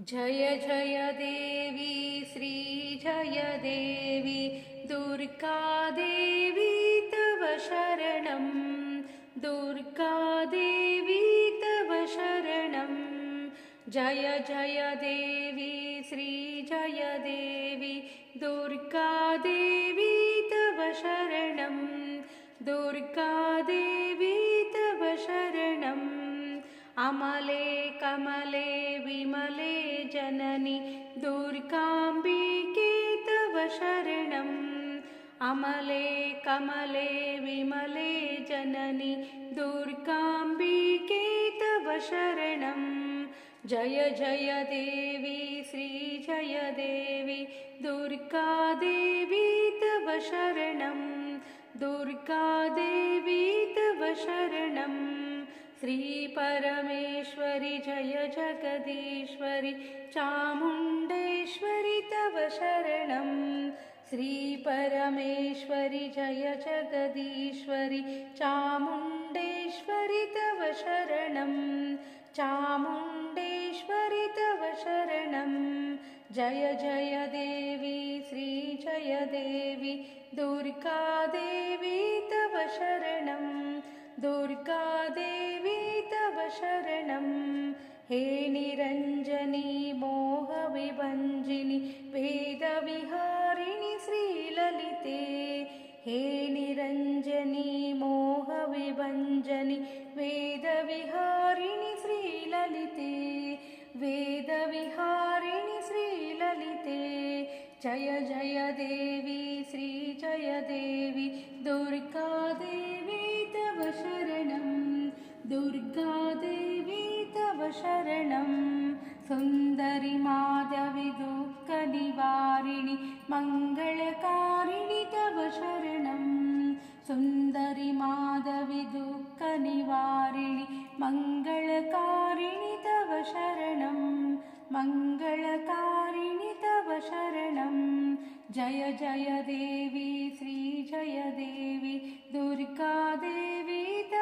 जय जय देवी श्री जय देवी दुर्गा देवी तव शरणं। दुर्गा देवी तव शरणं। जय जय देवी श्री जय देवी दुर्गा देवी तव शरणं। दुर्गा देवी तव शरणम् अमले कमले विमले जननि दुर्गाम्बिके तव शरणम् अमले कमले विमले जननि दुर्गाम्बिके तव शरणम् जय जय देवी श्री जय देवी दुर्गा देवी तव शरणं। दुर्गा देवी तव शरणम् श्रीपरमेश्वरि जय जगदीश्वरि चामुण्डेश्वरि तव शरणं। श्रीपरमेश्वरि जय जगदीश्वरि चामुण्डेश्वरि तव शरणं। चामुण्डेश्वरि तव शरणं। जय जय देवी श्री जय देवी दुर्गादेवी तव शरणं। दुर्गादेवी शरणं। हे निरञ्जनी मोहविभञ्जिनि वेदविहारिणि श्रीललिते। हे निरञ्जनी मोहविभञ्जनि वेदविहारिणि श्रीललिते। वेदविहारिणि श्रीललिते। जय जय देवी श्री जय देवी दुर्गादेवी सुन्दरि माधवि दुःखनिवारिणि मङ्गलकारिणि तव शरणं सुन्दरि माधवि दुःखनिवारिणि मङ्गलकारिणि तव शरणं मङ्गलकारिणि तव शरणं जय जय देवी श्री जय देवी दुर्गादेवी तव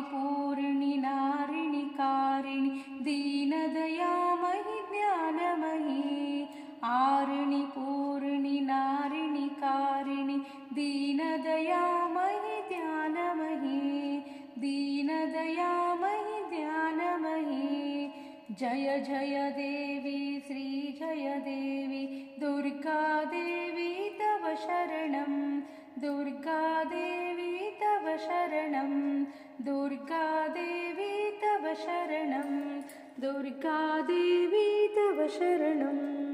पूर्णि नारिणि कारिणि दीनदयामहि ज्ञानमयि। आरणि पूर्णि नारिणि कारिणि दीनदयामहि ध्यानमहि दीनदयामहि ध्यानमहि जय जय देवी श्री जय देवी। दुर्गादेवी तव शरणं। दुर्गादेवी तव शरणं दुर्गादेवी तव शरणं दुर्गादेवी तव शरणम्